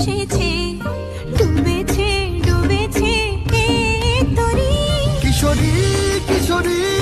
এসেছে ডুবেছে ডুবেছে তরি? কিশোরী কিশোরী।